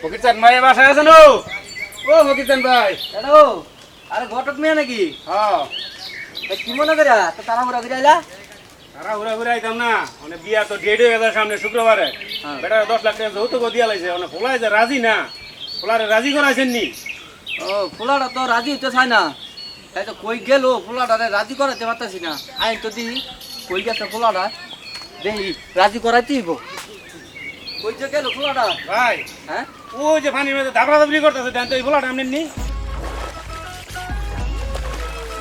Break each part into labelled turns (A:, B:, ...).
A: ফকিরচান ভাই বাসায় আছেন ও? ও ফকিরচান ভাই।
B: হ্যালো আরে ঘটক মেয়ে নাকি?
A: হ্যাঁ।
B: কি মনে করে তো তারা মুরা করে আইলা?
A: তারা ঘুরে ঘুরে আইতাম না। মানে বিয়া তো ডেট হয়ে গেছে সামনে শুক্রবারে।
B: হ্যাঁ।
A: বেটা দশ লাখ টাকা যৌতুক দিয়া লাইছে। মানে পোলাই যে রাজি না। পোলারে রাজি করাইছেন নি?
B: ও ফুলাটা তো রাজি হইতে চায় না। তাই তো কই গেল ফুলাটা রাজি করাইতে পারতাছি না। আই তো দি কই গেছে ফোলাটা? দেখি রাজি করাইতে হইব। কই যে গেল ফুলাটা?
A: ভাই।
B: হ্যাঁ?
A: ও যে পানির মধ্যে দাবড়া দাবড়ি করতেছে, দেন তো এই পোলাটা আপনি নি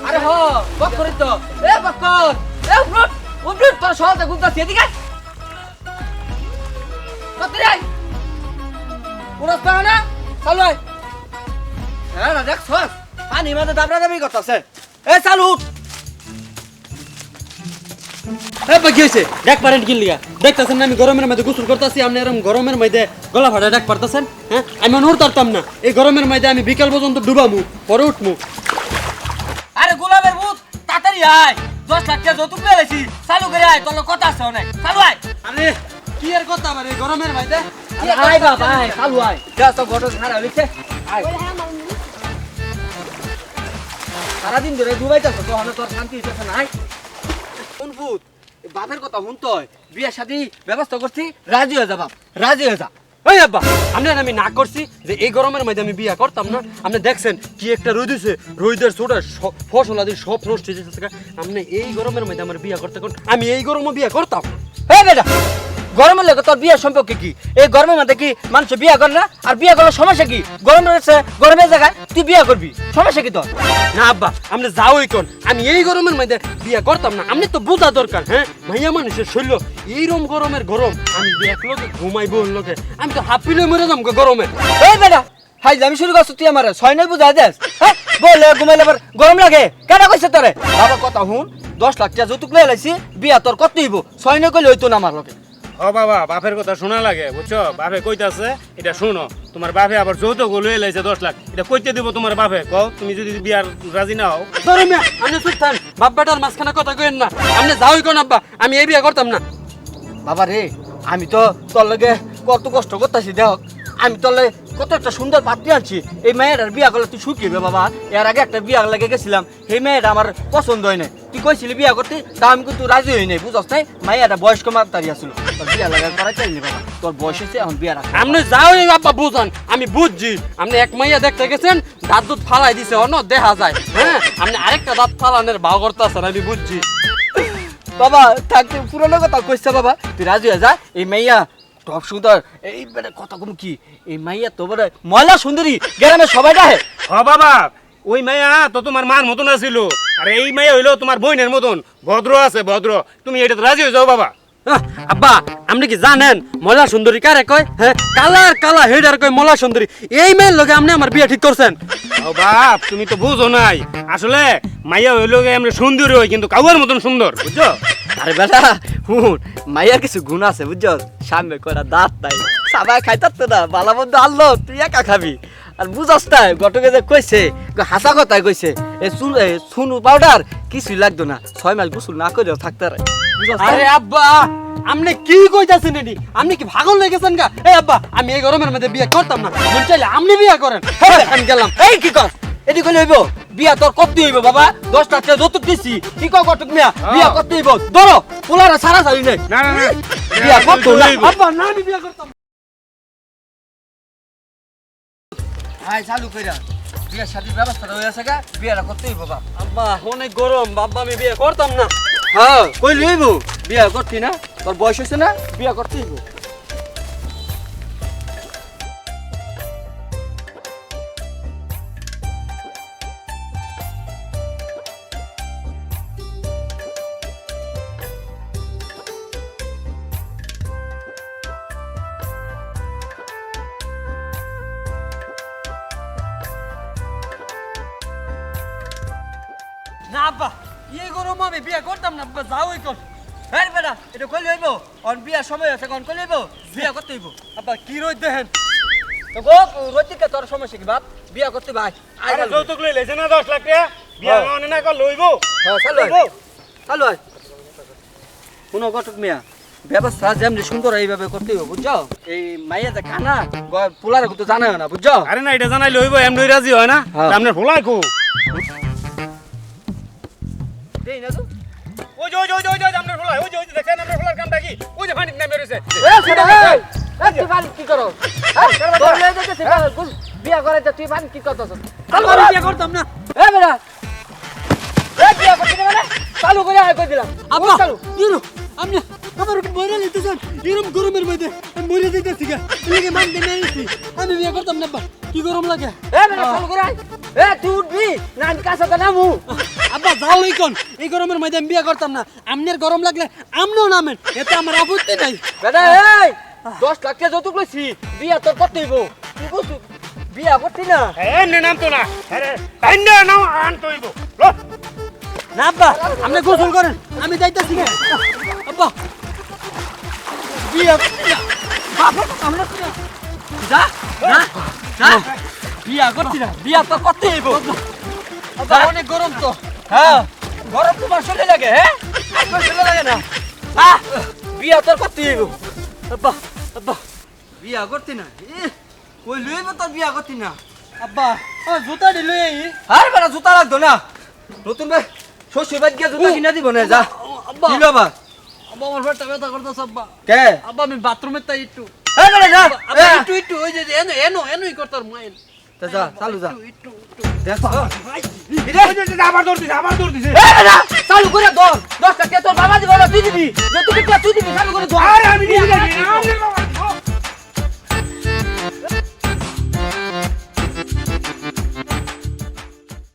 B: আরে হ বকর তো। এ বকর এ উঠুট উঠুট তোর সহজে গুনতাছি এদিকে আয়। কত যাই পুরস পাও না? চালু আয়। হ্যাঁ না দেখ সস পানি মাঝে দাবড়া দাবি করতেছে। এ, চালু উঠ।
C: এ বাকি হয়েছে দেখ পারেন কি লিগা। দেখতেছেন না আমি গরমের মধ্যে গোসল করতেছি আপনি এরকম গরমের মধ্যে গলা ফাটা দেখ পারতেছেন হ্যাঁ? আমি অনুর পারতাম না। এই গরমের মধ্যে আমি বিকাল পর্যন্ত ডুবামু পরে উঠমু।
B: আরে গোলাপের ভূত তাড়াতাড়ি আয়। দশ লাখ টাকা যৌতুক পেয়ে চালু করে আয় তোর কথা আছে অনেক। চালু আয়।
C: আরে কি আর কথা আবার এই গরমের মধ্যে?
B: আয় বাবা আয় চালু আয়। যা তো ঘটক খারাপ লিখছে আয়। সারাদিন ধরে ডুবাইতেছ তো তোর শান্তি হইতেছে না কোন ভূত বাপের কথা শুনতে তো বিয়ে শাদি ব্যবস্থা করছি, রাজি হয়ে যা বাপ, রাজি হয়ে যা।
C: ওই আব্বা আপনি আমি না করছি যে এই গরমের মধ্যে আমি বিয়া করতাম না। আপনি দেখছেন কি একটা রোদ হয়েছে রোদের ছোটা ফসল আদি সব নষ্ট হয়ে যাচ্ছে আপনি এই গরমের মধ্যে আমার বিয়া করতে আমি এই গরমে বিয়া করতাম।
B: হ্যাঁ বেটা! গরমের লেগে তোর বিয়ের সম্পর্কে কি? এই গরমের মধ্যে কি মানুষ বিয়ে করে না? আর বিয়ে করার সমস্যা কি? গরম রয়েছে গরমের জায়গায় তুই বিয়ে করবি। সমস্যা কি তোর?
C: না আব্বা আপনি যাওই কোন। আমি এই গরমের মধ্যে বিয়া করতাম না। আপনি তো বোঝা দরকার হ্যাঁ? মাইয়া মানুষের শৈল এইরকম গরমের গরম। আমি এক লোকে ঘুমাইবো লোকে আমি তো হাঁপিলে মরে যাম গো গরমে।
B: এই বেটা হাই আমি শুরু করছ তুই আমার ছয় নয় বুঝাই দেস হ্যাঁ? বলে ঘুমাইলে আবার গরম লাগে। কেন কইছে তোরে? বাবা কথা শুন দশ লাখ টাকা যৌতুক লয়ে লাইছি বিয়া তোর কত হইব। ছয় নয় কইলে হইতো না আমার লগে।
A: ও বাবা বাপের কথা শোনা লাগে বুঝছ? বাপে কইতাছে এটা শুনো তোমার বাপে আবার যৌতুক লয়ে লাইছে দশ লাখ। এটা কইতে দিব তোমার বাপে কও তুমি যদি বিয়ার রাজি না হও।
C: ধরে মিয়া আপনি চুপ থান বাপ বেটার মাঝখানে কথা কইেন না। আপনি যাওই কোন আব্বা আমি এই বিয়া করতাম না।
B: বাবা রে আমি তো তোর লগে কত কষ্ট করতেছি দেখ। আমি তোর কত একটা সুন্দর পাত্রী আনছি। এই মেয়েটার বিয়া করলে তুই শুকিবে বাবা। এর আগে একটা বিয়া লাগে গেছিলাম সেই মেয়েটা আমার পছন্দ হয় নাই। তুই কইছিলি বিয়া করতে তা আমি কিন্তু রাজি হই নাই বুঝছ নাই? মাইয়াটা বয়স্ক মাত্রারি আসছিল তোর বিয়া লাগা করা চাইনি বাবা তোর বয়স হয়েছে এখন বিয়া রাখা
C: আপনি আব্বা বুঝান। আমি বুঝছি। আপনি এক মাইয়া দেখতে গেছেন দাঁত দুধ ফালাই দিছে অন্য দেখা যায়। হ্যাঁ? আপনি আরেকটা দাঁত ফালানের ভাও করতেছেন আমি বুঝছি।
B: বাবা থাকতে পুরনো কথা কইছে বাবা। তুই রাজি হয়ে যা। এই মাইয়া টপ সুন্দর। এই বেটা কথা কম কি? এই মাইয়া তো বড় ময়লা সুন্দরী। গ্রামে সবাই ডাহে।
A: হ বাবা ওই মাইয়া তো তোমার মার মতন আছিল। আর এই মাইয়া হইল তোমার বোনের মতন। ভদ্র আছে ভদ্র। তুমি এটা রাজি হয়ে যাও বাবা।
C: আব্বা আপনি কি জানেন মলা সুন্দরী কারে কয়? হ্যাঁ কালার কালা হেডার কয় মলা সুন্দরী। এই মেয়ের লগে আপনি আমার বিয়ে ঠিক করছেন।
A: ও বাপ তুমি তো বুঝো নাই। আসলে মাইয়া হইল গে আমরা সুন্দর হই কিন্তু কাউয়ার মতন সুন্দর বুঝছ?
B: আরে বেটা হুন মাইয়ার কিছু গুণ আছে বুঝছ? সামনে করা দাঁত নাই। সবাই খাইতার তো না বালা বন্ধু আনলো তুই একা খাবি। আর বুঝাস তাই গটকে যে কইছে হাসা কথায় কইছে এ এ চুনু পাউডার কিছুই লাগতো না ছয় মাস গোসল না করেও থাকতে
C: আরে আব্বা আপনি কি কইতাছেন এডি? আপনি কি পাগল হয়ে গেছেন গা? এই আব্বা আমি এই গরমের মধ্যে বিয়ে করতাম না। মন চাইলে আপনি বিয়ে করেন। হ্যাঁ আমি গেলাম।
B: এই কি কর? এটি কইলে হইব বিয়া তোর কত হইব বাবা। দশ টাকা যৌতুক দিছি। কি কর কটক মিয়া? বিয়া কত হইব। ধরো পোলারা সারা সারি নেই।
A: না না
B: বিয়া কত না।
C: আব্বা না আমি বিয়ে করতাম
B: হাই চালু কইরা। বিয়া শাদির ব্যবস্থা হয়ে আছে গা। বিয়াটা করতে হইব বাবা
C: আব্বা অনেক গরম। বাবা আমি বিয়ে করতাম না।
B: হ্যাঁ। কই লইব? বিয়া করতি না? তোর বয়স হয়েছে না? বিয়া করতে হইব।
C: না আব্বা। এই গরম আমি বিয়ে করতাম না আব্বা যাও এই কর
B: হ্যাঁ বেটা এটা কই লইব? অন বিয়ার সময় আছে কোন কই লইব? বিয়া করতে হইব।
C: আব্বা কি রই দেখেন?
B: তো গো রতিকা তোর সমস্যা কি বাপ বিয়া করতে ভাই আই
A: আরে যৌতুক লই লাইছে না দশ লাখ টাকা বিয়া
B: হ্যাঁ।
A: মানে না কর লইব।
B: হ্যাঁ চালু আয় চালু আয় শুনো কটক মিয়া ব্যবস্থা যেমনি সুন্দর এইভাবে করতে হবে বুঝছ? এই মাইয়া যে খানা পোলার তো জানায় না বুঝছ?
A: আরে না এটা জানাইলে হইব এমনি রাজি হয় না।
B: হ্যাঁ।
A: আপনার ভোলাই কো?
B: দেই না তো।
A: ওই যে ওই যে ওই যে ওই যে আপনার ভোলাই ওই যে ওই যে দেখেন আপনার ভোলার কামটা কি? ওই যে পানি নেমে রয়েছে।
B: এ সেটা এই তুই বাড়ি কি করো? হ্যাঁ তোর লয়ে যাইতেছে বিয়া করাইতে তুই বাড়ি কি করতেছ? চালু করে
C: বিয়া করতাম না।
B: এ বেটা! এ বিয়া করতে চালু করে আয় কই দিলাম?
C: আব্বা
B: চালু।
C: ইরো আপনি আমার মরে নিতেছেন এরকম গরমের মধ্যে আমি মরে যেতেছি গা। এদিকে মানতে মেরেছি আমি বিয়ে করতাম না কি গরম লাগে?
B: এ বেটা চালু করে আয়। এ তুই উঠবি? না আমি কাছে নামু?
C: আব্বা যাও এই কোন এই গরমের মধ্যে আমি বিয়ে করতাম না। আমনের গরম লাগলে আমনেও নামেন। এতে আমার আপত্তি নাই।
B: বেটা এই দশ লাখ টাকা যৌতুক লইছি। বিয়া তোর তুই বুঝ বিয়া করতি না?
A: নাম তো না। আরে তাই না নাম আন তো হইব। ল।
C: না আব্বা আপনি গোসল করেন। আমি যাইতেছি গা আব্বা। বিয়ে
B: আমরা যা যা। যা বিয়া করতি না বিয়া তো করতে হইব।
C: আব্বা অনেক গরম তো।
B: হ্যাঁ গরম তোমার শরীরে লাগে হ্যাঁ? শরীরে লাগে না। আহ বিয়া তোর করতে হইব।
C: আব্বা আব্বা।
B: বিয়া করতি না? কই লইব তোর বিয়া করতি না?
C: আব্বা ও জুতা দিলে এই
B: আর বেটা জুতা লাগতো না। নতুন বে শ্বশুর বাদ গিয়ে জুতা কিনা দিব না যা।
C: আব্বা
B: কি বাবা
C: আব্বা আমার পেটটা ব্যথা করতেছে আব্বা।
B: কে?
C: আব্বা আমি বাথরুমে তাই একটু।
B: এই বেটা যা।
C: একটু একটু ওই যে এনো এনো এনোই করতার মাইন
B: তা যা। চালু। যা চালু করে দর দশ তোর বাবা দিব তুই দিবি? তুই দিবি চালু করে দর
A: আমি